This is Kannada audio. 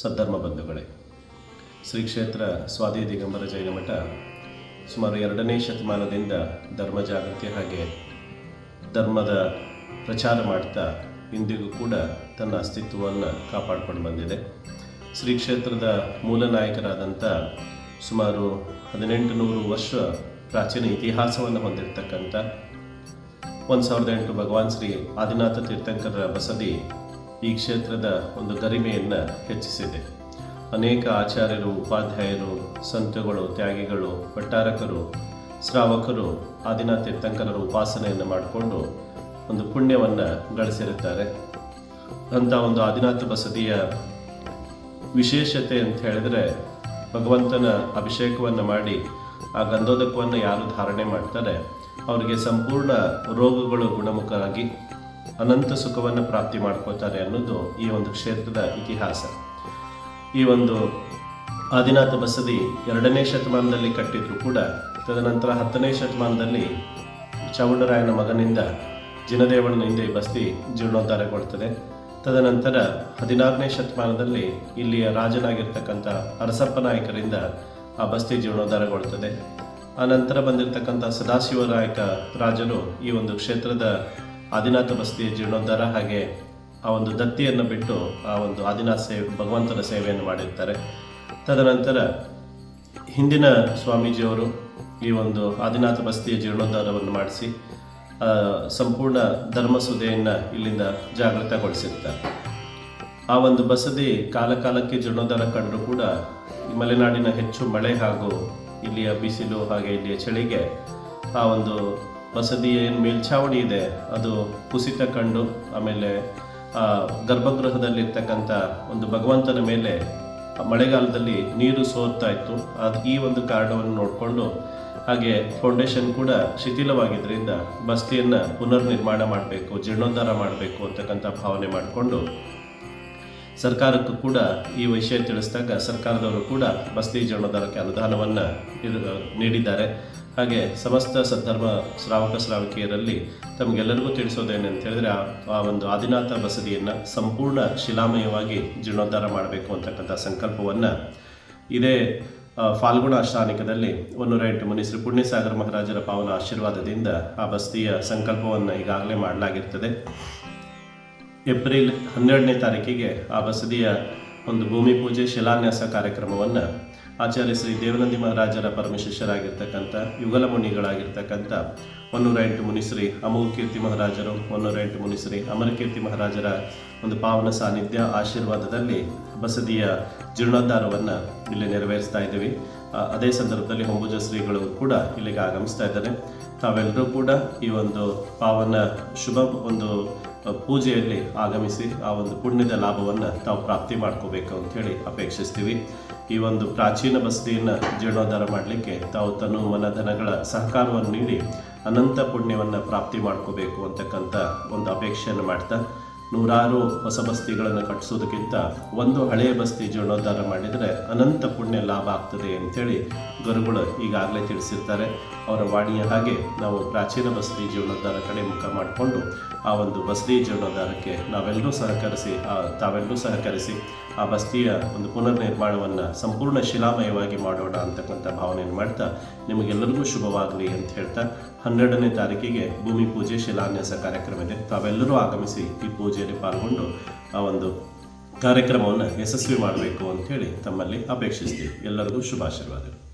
ಸದ್ಧರ್ಮ ಬಂಧುಗಳೇ, ಶ್ರೀ ಕ್ಷೇತ್ರ ಸ್ವಾದಿ ದಿಗಂಬರ ಜೈನ ಮಠ ಸುಮಾರು ಎರಡನೇ ಶತಮಾನದಿಂದ ಧರ್ಮ ಜಾಗೃತಿ ಹಾಗೆ ಧರ್ಮದ ಪ್ರಚಾರ ಮಾಡ್ತಾ ಇಂದಿಗೂ ಕೂಡ ತನ್ನ ಅಸ್ತಿತ್ವವನ್ನು ಕಾಪಾಡಿಕೊಂಡು ಬಂದಿದೆ. ಶ್ರೀ ಕ್ಷೇತ್ರದ ಮೂಲ ನಾಯಕರಾದಂಥ ಸುಮಾರು ಹದಿನೆಂಟು ನೂರು ವರ್ಷ ಪ್ರಾಚೀನ ಇತಿಹಾಸವನ್ನು ಹೊಂದಿರತಕ್ಕಂಥ, ಒಂದು ಸಾವಿರದ ಎಂಟು ಭಗವಾನ್ ಶ್ರೀ ಆದಿನಾಥ ತೀರ್ಥಂಕರರ ಬಸದಿ ಈ ಕ್ಷೇತ್ರದ ಒಂದು ಗರಿಮೆಯನ್ನು ಹೆಚ್ಚಿಸಿದೆ. ಅನೇಕ ಆಚಾರ್ಯರು, ಉಪಾಧ್ಯಾಯರು, ಸಂತಗಳು, ತ್ಯಾಗಿಗಳು ಭಟ್ಟಾರಕರು ಶ್ರಾವಕರು, ಆದಿನಾಥ ತೀರ್ಥಂಕರರ ಉಪಾಸನೆಯನ್ನು ಮಾಡಿಕೊಂಡು ಒಂದು ಪುಣ್ಯವನ್ನು ಗಳಿಸಿರುತ್ತಾರೆ. ಅಂಥ ಒಂದು ಆದಿನಾಥ ಬಸದಿಯ ವಿಶೇಷತೆ ಅಂತ ಹೇಳಿದ್ರೆ ಭಗವಂತನ ಅಭಿಷೇಕವನ್ನು ಮಾಡಿ ಆ ಗಂಧೋದಕವನ್ನು ಯಾರು ಧಾರಣೆ ಮಾಡ್ತಾರೆ, ಅವರಿಗೆ ಸಂಪೂರ್ಣ ರೋಗಗಳು ಗುಣಮುಖರಾಗಿ ಅನಂತ ಸುಖವನ್ನು ಪ್ರಾಪ್ತಿ ಮಾಡ್ಕೋತಾರೆ ಅನ್ನೋದು ಈ ಒಂದು ಕ್ಷೇತ್ರದ ಇತಿಹಾಸ. ಈ ಒಂದು ಆದಿನಾಥ ಬಸದಿ ಎರಡನೇ ಶತಮಾನದಲ್ಲಿ ಕಟ್ಟಿದ್ರು ಕೂಡ, ತದನಂತರ ಹತ್ತನೇ ಶತಮಾನದಲ್ಲಿ ಚೌಡರಾಯನ ಮಗನಿಂದ ಜಿನದೇವಣ್ಣನಿಂದ ಈ ಬಸ್ತಿ ಜೀರ್ಣೋದ್ಧಾರಗೊಳ್ತದೆ ತದನಂತರ ಹದಿನಾರನೇ ಶತಮಾನದಲ್ಲಿ ಇಲ್ಲಿಯ ರಾಜನಾಗಿರ್ತಕ್ಕಂಥ ಅರಸಪ್ಪ ನಾಯಕರಿಂದ ಆ ಬಸ್ತಿ ಜೀರ್ಣೋದ್ಧಾರಗೊಳ್ತದೆ ಆ ನಂತರ ಬಂದಿರತಕ್ಕಂಥ ಸದಾಶಿವರಾಯಕ ರಾಜರು ಈ ಒಂದು ಕ್ಷೇತ್ರದ ಆದಿನಾಥ ಬಸ್ತಿಯ ಜೀರ್ಣೋದ್ಧಾರ ಹಾಗೆ ಆ ಒಂದು ದತ್ತಿಯನ್ನು ಬಿಟ್ಟು ಆ ಒಂದು ಆದಿನಾಥ ಸೇವೆ, ಭಗವಂತನ ಸೇವೆಯನ್ನು ಮಾಡಿರ್ತಾರೆ. ತದನಂತರ ಹಿಂದಿನ ಸ್ವಾಮೀಜಿಯವರು ಈ ಒಂದು ಆದಿನಾಥ ಬಸ್ತಿಯ ಜೀರ್ಣೋದ್ಧಾರವನ್ನು ಮಾಡಿಸಿ ಸಂಪೂರ್ಣ ಧರ್ಮಸುದೆಯನ್ನು ಇಲ್ಲಿಂದ ಜಾಗೃತಗೊಳಿಸಿರ್ತಾರೆ. ಆ ಒಂದು ಬಸದಿ ಕಾಲಕಾಲಕ್ಕೆ ಜೀರ್ಣೋದ್ಧಾರ ಕಂಡರೂ ಕೂಡ ಮಲೆನಾಡಿನ ಹೆಚ್ಚು ಮಳೆ ಹಾಗೂ ಇಲ್ಲಿಯ ಬಿಸಿಲು ಹಾಗೆ ಇಲ್ಲಿಯ ಚಳಿಗೆ ಆ ಒಂದು ಬಸದಿ ಏನು ಮೇಲ್ಛಾವಣಿ ಇದೆ, ಅದು ಕುಸಿತ ಕಂಡು ಆಮೇಲೆ, ಆ, ಗರ್ಭಗೃಹದಲ್ಲಿರ್ತಕ್ಕಂಥ ಒಂದು ಭಗವಂತನ ಮೇಲೆ ಮಳೆಗಾಲದಲ್ಲಿ ನೀರು ಸೋರ್ತಾ ಇತ್ತು. ಅದು ಈ ಒಂದು ಕಾರಣವನ್ನು ನೋಡಿಕೊಂಡು ಹಾಗೆ ಫೌಂಡೇಶನ್ ಕೂಡ ಶಿಥಿಲವಾಗಿದ್ದರಿಂದ ಬಸ್ತಿಯನ್ನು ಪುನರ್ ನಿರ್ಮಾಣ ಮಾಡಬೇಕು, ಜೀರ್ಣೋದ್ಧಾರ ಮಾಡಬೇಕು ಅಂತಕ್ಕಂಥ ಭಾವನೆ ಮಾಡಿಕೊಂಡು ಸರ್ಕಾರಕ್ಕೂ ಕೂಡ ಈ ವಿಷಯ ತಿಳಿಸಿದಾಗ ಸರ್ಕಾರದವರು ಕೂಡ ಬಸ್ತಿ ಜೀರ್ಣೋದ್ಧಾರಕ್ಕೆ ಅನುದಾನವನ್ನು ನೀಡಿದ್ದಾರೆ. ಹಾಗೆ ಸಮಸ್ತ ಸದ್ಧರ್ಮ ಶ್ರಾವಕ ಶ್ರಾವಕಿಯರಲ್ಲಿ ತಮಗೆಲ್ಲರಿಗೂ ತಿಳಿಸೋದೇನಂತ ಹೇಳಿದ್ರೆ ಆ- ಒಂದು ಆದಿನಾಥ ಬಸದಿಯನ್ನು ಸಂಪೂರ್ಣ ಶಿಲಾಮಯವಾಗಿ ಜೀರ್ಣೋದ್ಧಾರ ಮಾಡಬೇಕು ಅಂತಕ್ಕಂಥ ಸಂಕಲ್ಪವನ್ನು ಇದೇ ಫಾಲ್ಗುಣ ಅಷ್ಟಾನಿಕದಲ್ಲಿ ಒನ್ನೂರ ಎಂಟು ಮುನಿ ಶ್ರೀ ಪುಣ್ಯಸಾಗರ ಮಹಾರಾಜರ ಪಾವನ ಆಶೀರ್ವಾದದಿಂದ ಆ ಬಸ್ತಿಯ ಸಂಕಲ್ಪವನ್ನು ಈಗಾಗಲೇ ಮಾಡಲಾಗಿರ್ತದೆ. ಏಪ್ರಿಲ್ ಹನ್ನೆರಡನೇ ತಾರೀಕಿಗೆ ಆ ಬಸದಿಯ ಒಂದು ಭೂಮಿ ಪೂಜೆ ಶಿಲಾನ್ಯಾಸ ಕಾರ್ಯಕ್ರಮವನ್ನು ಆಚಾರ್ಯ ಶ್ರೀ ದೇವನಂದಿ ಮಹಾರಾಜರ ಪರಮ ಶಿಷ್ಯರಾಗಿರ್ತಕ್ಕಂಥ ಯುಗಲ ಒನ್ನೂರ ಎಂಟು ಮುನಿಶ್ರೀ ಅಮೋಘ ಕೀರ್ತಿ ಮಹಾರಾಜರು ಒನ್ನೂರ ಎಂಟು ಮುನಿಶ್ರೀ ಅಮರಕೀರ್ತಿ ಮಹಾರಾಜರ ಒಂದು ಪಾವನ ಸಾನ್ನಿಧ್ಯ ಆಶೀರ್ವಾದದಲ್ಲಿ ಬಸದಿಯ ಜೀರ್ಣೋದ್ಧಾರವನ್ನು ಇಲ್ಲಿ ನೆರವೇರಿಸ್ತಾ ಇದ್ದೀವಿ. ಅದೇ ಸಂದರ್ಭದಲ್ಲಿ ಹೊಂಬುಜ ಶ್ರೀಗಳು ಕೂಡ ಇಲ್ಲಿಗೆ ಆಗಮಿಸ್ತಾ ಇದ್ದಾರೆ. ತಾವೆಲ್ಲರೂ ಕೂಡ ಈ ಒಂದು ಪಾವನ ಶುಭ ಒಂದು ಪೂಜೆಯಲ್ಲಿ ಆಗಮಿಸಿ ಆ ಒಂದು ಪುಣ್ಯದ ಲಾಭವನ್ನು ತಾವು ಪ್ರಾಪ್ತಿ ಮಾಡ್ಕೋಬೇಕು ಅಂತ ಹೇಳಿ ಅಪೇಕ್ಷಿಸ್ತೀವಿ. ಈ ಒಂದು ಪ್ರಾಚೀನ ಬಸದಿಯನ್ನು ಜೀರ್ಣೋದ್ಧಾರ ಮಾಡಲಿಕ್ಕೆ ತಾವು ತನು ಮನಧನಗಳ ಸಹಕಾರವನ್ನು ನೀಡಿ ಅನಂತ ಪುಣ್ಯವನ್ನು ಪ್ರಾಪ್ತಿ ಮಾಡ್ಕೋಬೇಕು ಅಂತಕ್ಕಂಥ ಒಂದು ಅಪೇಕ್ಷೆಯನ್ನು ಮಾಡ್ತಾ ನೂರಾರು ಹೊಸ ಬಸ್ತಿಗಳನ್ನು ಕಟ್ಟಿಸೋದಕ್ಕಿಂತ ಒಂದು ಹಳೆಯ ಬಸ್ತಿ ಜೀರ್ಣೋದ್ಧಾರ ಮಾಡಿದರೆ ಅನಂತ ಪುಣ್ಯ ಲಾಭ ಆಗ್ತದೆ ಅಂತೇಳಿ ಗುರುಗಳು ಈಗಾಗಲೇ ತಿಳಿಸಿರ್ತಾರೆ. ಅವರ ವಾಣಿಯ ಹಾಗೆ ನಾವು ಪ್ರಾಚೀನ ಬಸ್ತಿ ಜೀರ್ಣೋದ್ಧಾರ ಕಡೆ ಮುಖ ಮಾಡಿಕೊಂಡು ಆ ಒಂದು ಬಸ್ತಿ ಜೀರ್ಣೋದ್ಧಾರಕ್ಕೆ ನಾವೆಲ್ಲರೂ ಸಹಕರಿಸಿ, ಆ, ತಾವೆಲ್ಲರೂ ಸಹಕರಿಸಿ ಆ ಬಸ್ತಿಯ ಒಂದು ಪುನರ್ ನಿರ್ಮಾಣವನ್ನು ಸಂಪೂರ್ಣ ಶಿಲಾಮಯವಾಗಿ ಮಾಡೋಣ ಅಂತಕ್ಕಂಥ ಭಾವನೆಯನ್ನು ಮಾಡ್ತಾ ನಿಮಗೆಲ್ಲರಿಗೂ ಶುಭವಾಗಲಿ ಅಂತ ಹೇಳ್ತಾ ಹನ್ನೆರಡನೇ ತಾರೀಕಿಗೆ ಭೂಮಿ ಪೂಜೆ, ಶಿಲಾನ್ಯಾಸ ಕಾರ್ಯಕ್ರಮ ಇದೆ ತಾವೆಲ್ಲರೂ ಆಗಮಿಸಿ ಈ ಪೂಜೆಯಲ್ಲಿ ಪಾಲ್ಗೊಂಡು ಆ ಒಂದು ಕಾರ್ಯಕ್ರಮವನ್ನು ಯಶಸ್ವಿ ಮಾಡಬೇಕು ಅಂತ ಹೇಳಿ ತಮ್ಮಲ್ಲಿ ಅಪೇಕ್ಷಿಸ್ತೀವಿ. ಎಲ್ಲರಿಗೂ ಶುಭಾಶೀರ್ವಾದಗಳು.